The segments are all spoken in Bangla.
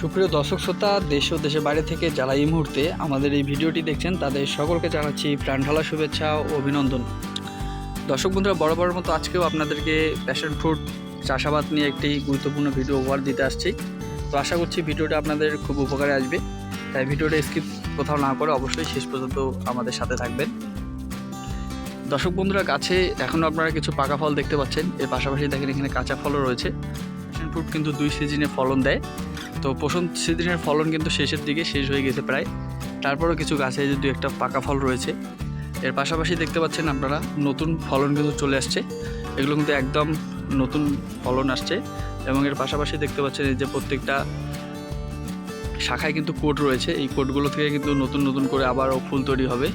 সুপ্রিয় দর্শক শ্রোতা, দেশ ও দেশের বাইরে থেকে যারা এই মুহূর্তে আমাদের এই ভিডিওটি দেখছেন, তাদের সকলকে জানাচ্ছি প্রাণঢালা শুভেচ্ছা ও অভিনন্দন। দর্শক বন্ধুরা বরাবর মতো আজকেও আপনাদেরকে প্যাশন ফ্রুট চাষাবাদ নিয়ে একটি গুরুত্বপূর্ণ ভিডিও উপহার দিতে আসছি। তো আশা করছি ভিডিওটা আপনাদের খুব উপকারে আসবে। তাই ভিডিওটা স্কিপ কোথাও না করে অবশ্যই শেষ পর্যন্ত আমাদের সাথে থাকবেন। দর্শক বন্ধুরা, গাছে এখনও আপনারা কিছু পাকা ফল দেখতে পাচ্ছেন। এর পাশাপাশি দেখেন এখানে কাঁচা ফলও রয়েছে। প্যাশন ফ্রুট কিন্তু দুই সিজনে ফলন দেয়। তো পোষণ সিজনের ফলন কিন্তু শেষের দিকে শেষ হয়ে গেছে প্রায়। তারপরও কিছু গাছে যে দু একটা পাকা ফল রয়েছে। এর পাশাপাশি দেখতে পাচ্ছেন আপনারা নতুন ফলন কিন্তু চলে আসছে। এগুলো কিন্তু একদম নতুন ফলন আসছে এবং এর পাশাপাশি দেখতে পাচ্ছেন এই যে প্রত্যেকটা শাখায় কিন্তু কোট রয়েছে। এই কোটগুলো থেকে কিন্তু নতুন নতুন করে আবারও ফুল তৈরি হবে।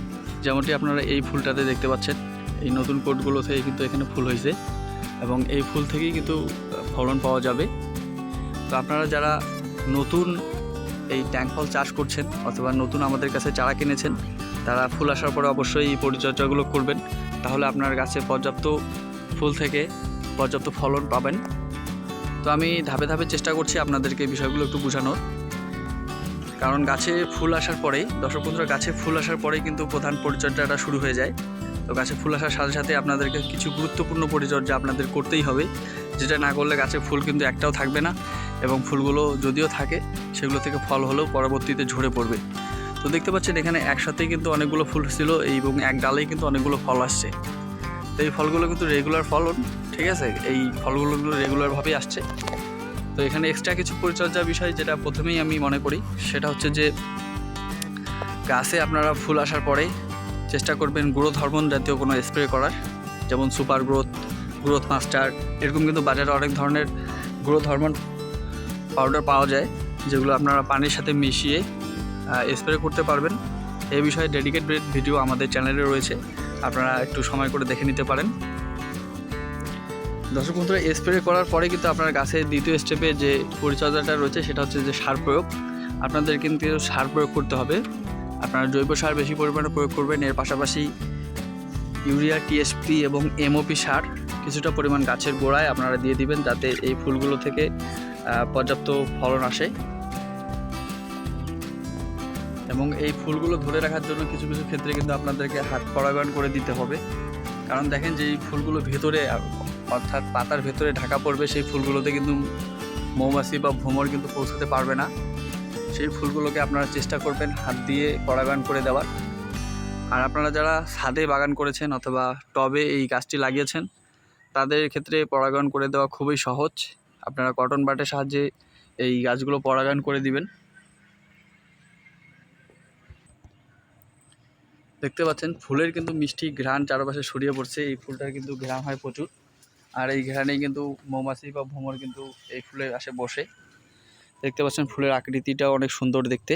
যেমনটি আপনারা এই ফুলটাতে দেখতে পাচ্ছেন, এই নতুন কোটগুলো থেকে কিন্তু এখানে ফুল হয়েছে এবং এই ফুল থেকেই কিন্তু ফলন পাওয়া যাবে। তো আপনারা যারা নতুন এই ট্যাঙ্ক ফল চাষ করছেন অথবা নতুন আমাদের কাছে চারা কিনেছেন, তারা ফুল আসার পরে অবশ্যই এই পরিচর্যাগুলো করবেন। তাহলে আপনার গাছে পর্যাপ্ত ফুল থেকে পর্যাপ্ত ফলন পাবেন। তো আমি ধাপে ধাপে চেষ্টা করছি আপনাদেরকে বিষয়গুলো একটু বোঝানোর। কারণ গাছে ফুল আসার পরেই, দর্শক বন্ধুরা, গাছে ফুল আসার পরেই কিন্তু প্রধান পরিচর্যাটা শুরু হয়ে যায়। তো গাছে ফুল আসার সাথে সাথে আপনাদেরকে কিছু গুরুত্বপূর্ণ পরিচর্যা আপনাদের করতেই হবে। যেটা না করলে গাছে ফুল কিন্তু একটাও থাকবে না। এবং ফুলগুলো যদিও থাকে, সেগুলো থেকে ফল হলেও পরবর্তীতে ঝরে পড়বে। তো দেখতে পাচ্ছেন এখানে একসাথেই কিন্তু অনেকগুলো ফুল ছিল এবং এক ডালেই কিন্তু অনেকগুলো ফল আসছে। তো এই ফলগুলো কিন্তু রেগুলার ফলন, ঠিক আছে? এই ফলগুলো রেগুলারভাবেই আসছে। তো এখানে এক্সট্রা কিছু পরিচর্যা বিষয় যেটা প্রথমেই আমি মনে করি, সেটা হচ্ছে যে, গাছে আপনারা ফুল আসার পরে চেষ্টা করবেন গ্রোথ হরমোন জাতীয় কোনো স্প্রে করার, যেমন সুপার গ্রোথ গ্রোথ মাস্টার এরকম কিন্তু বাজারে অনেক ধরনের গ্রোথ হরমোন পাউডার পাওয়া যায়, যেগুলো আপনারা পানির সাথে মিশিয়ে স্প্রে করতে পারবেন। এই বিষয়ে ডেডিকেটেড ভিডিও আমাদের চ্যানেলে রয়েছে, আপনারা একটু সময় করে দেখে নিতে পারেন। দর্শক বন্ধুরা স্প্রে করার পরে কিন্তু আপনার গাছের দ্বিতীয় স্টেপে যে পরিচর্যাটা রয়েছে, সেটা হচ্ছে যে সার প্রয়োগ। আপনাদের কিন্তু সার প্রয়োগ করতে হবে। আপনারা জৈব সার বেশি পরিমাণে প্রয়োগ করবেন, এর পাশাপাশি ইউরিয়া টিএসপি এবং এমওপি সার কিছুটা পরিমাণ গাছের গোড়ায় আপনারা দিয়ে দিবেন, যাতে এই ফুলগুলো থেকে পর্যাপ্ত ফলন আসে। এবং এই ফুলগুলো ধরে রাখার জন্য কিছু কিছু ক্ষেত্রে কিন্তু আপনাদেরকে হাত পরাগায়ন করে দিতে হবে। কারণ দেখেন যে এই ফুলগুলো ভেতরে, অর্থাৎ পাতার ভেতরে ঢাকা পড়বে, সেই ফুলগুলোতে কিন্তু মৌমাছি বা ভ্রমর কিন্তু পৌঁছাতে পারবে না। সেই ফুলগুলোকে আপনারা চেষ্টা করবেন হাত দিয়ে পরাগায়ন করে দেওয়ার। আর আপনারা যারা ছাদে বাগান করেছেন অথবা টবে এই গাছটি লাগিয়েছেন, তাদের ক্ষেত্রে পরাগায়ন করে দেওয়া খুবই সহজ। আপনারা কটন বাটের সাহায্যে এই গাছগুলো পরাগায়ন করে দিবেন। দেখতে পাচ্ছেন, ফুলের কিন্তু মিষ্টি ঘ্রাণ চারপাশে ছড়িয়ে পড়ছে। এই ফুলটার কিন্তু ঘ্রাণ হয় প্রচুর। আর এই ঘ্রাণেই কিন্তু মৌমাছি বা ভ্রমর কিন্তু এই ফুলের আসে, বসে। দেখতে পাচ্ছেন, ফুলের আকৃতিটাও অনেক সুন্দর দেখতে।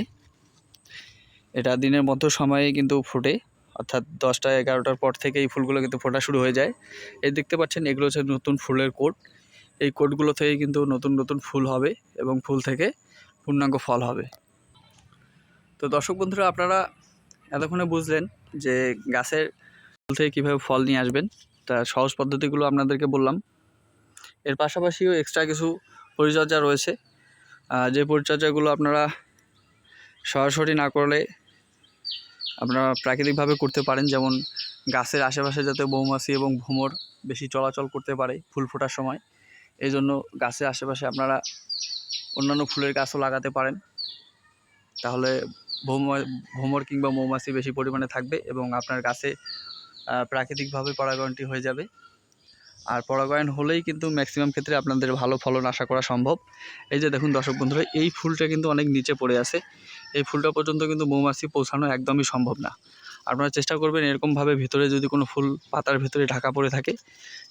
এটা দিনের মধ্য সময়ে কিন্তু ফোটে। অর্থাৎ দশটা, এগারোটার পর থেকে এই ফুলগুলো কিন্তু ফোটা শুরু হয়ে যায়। এই দেখতে পাচ্ছেন, এগুলো হচ্ছে নতুন ফুলের কোট। এই কোটগুলো থেকে কিন্তু নতুন নতুন ফুল হবে এবং ফুল থেকে পূর্ণাঙ্গ ফল হবে। তো দর্শক বন্ধুরা, আপনারা এতক্ষণে বুঝলেন যে গাছের ফুল থেকে কীভাবে ফল নিয়ে আসবেন। তা সহজ পদ্ধতিগুলো আপনাদেরকে বললাম। এর পাশাপাশিও এক্সট্রা কিছু পরিচর্যা রয়েছে। যে পরিচর্যাগুলো আপনারা সরাসরি না করলে আপনারা প্রাকৃতিকভাবে করতে পারেন। যেমন গাছের আশেপাশে যাতে মৌমাছি এবং ভ্রমর বেশি চলাচল করতে পারে ফুল ফোটার সময়। এই জন্য গাছের আশেপাশে আপনারা অন্যান্য ফুলের গাছও লাগাতে পারেন। তাহলে ভ্রমর কিংবা মৌমাছি বেশি পরিমাণে থাকবে এবং আপনার গাছে প্রাকৃতিকভাবে পরাগায়নটি হয়ে যাবে। আর পরাগায়ন হলেই কিন্তু ম্যাক্সিমাম ক্ষেত্রে আপনাদের ভালো ফলন আশা করা সম্ভব। এই যে দেখুন দর্শক বন্ধুরা, এই ফুলটা কিন্তু অনেক নিচে পড়ে আছে। এই ফুলটা পর্যন্ত কিন্তু মৌমাছি পৌঁছানো একদমই সম্ভব না। আপনারা চেষ্টা করবেন এরকমভাবে ভিতরে যদি কোনো ফুল পাতার ভিতরে ঢাকা পড়ে থাকে,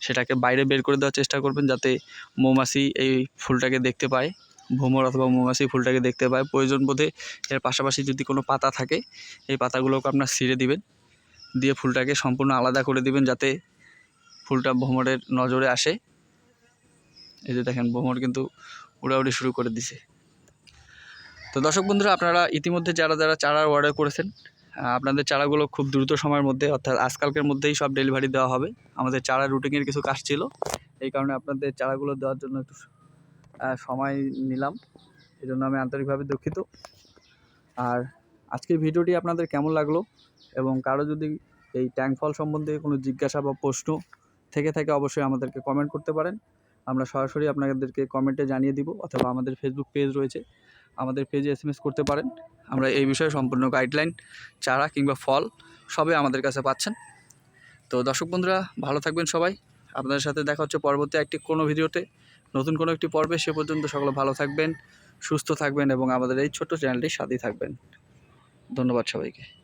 সেটাকে বাইরে বের করে দেওয়ার চেষ্টা করবেন যাতে মৌমাছি এই ফুলটাকে দেখতে পায় ভ্রমর অথবা মৌমাছি ফুলটাকে দেখতে পায়। প্রয়োজন বোধে এর পাশাপাশি যদি কোনো পাতা থাকে, এই পাতাগুলোকে আপনার ছিঁড়ে দিবেন, দিয়ে ফুলটাকে সম্পূর্ণ আলাদা করে দিবেন যাতে ফুলটা ভ্রমরের নজরে আসে। এই যে দেখেন ভ্রমর কিন্তু উড়াউড়ি শুরু করে দিছে। তো দর্শক বন্ধুরা, আপনারা ইতিমধ্যে যারা যারা চারা অর্ডার করেছেন আপনাদের চারাগুলো খুব দ্রুত সময়ের মধ্যে, অর্থাৎ আজকালকের মধ্যেই সব ডেলিভারি দেওয়া হবে। আমাদের চারা রুটিংয়ের কিছু কাজ ছিল। এই কারণে আপনাদের চারাগুলো দেওয়ার জন্য একটু সময় নিলাম। এই জন্য আমি আন্তরিকভাবে দুঃখিত। আর আজকের ভিডিওটি আপনাদের কেমন লাগল? এবং কারও যদি এই ট্যাঙ্ক ফল সম্বন্ধে কোনো জিজ্ঞাসা বা প্রশ্ন থেকে থাকে, অবশ্যই আমাদেরকে কমেন্ট করতে পারেন। আমরা সরাসরি আপনাদেরকে কমেন্টে জানিয়ে দিব, অথবা আমাদের ফেসবুক পেজ রয়েছে। আমাদের পেজে এস করতে পারেন। আমরা এই বিষয়ে সম্পূর্ণ গাইডলাইন চারা কিংবা ফল সবই আমাদের কাছে পাচ্ছেন। তো দর্শক বন্ধুরা, ভালো থাকবেন সবাই। আপনাদের সাথে দেখা হচ্ছে পরবর্তী একটি কোনো ভিডিওতে। নতুন কোনো একটি পর্বে সে পর্যন্ত সকলে ভালো থাকবেন, সুস্থ থাকবেন এবং আমাদের এই ছোট্ট চ্যানেলটি সাথেই থাকবেন। ধন্যবাদ সবাইকে।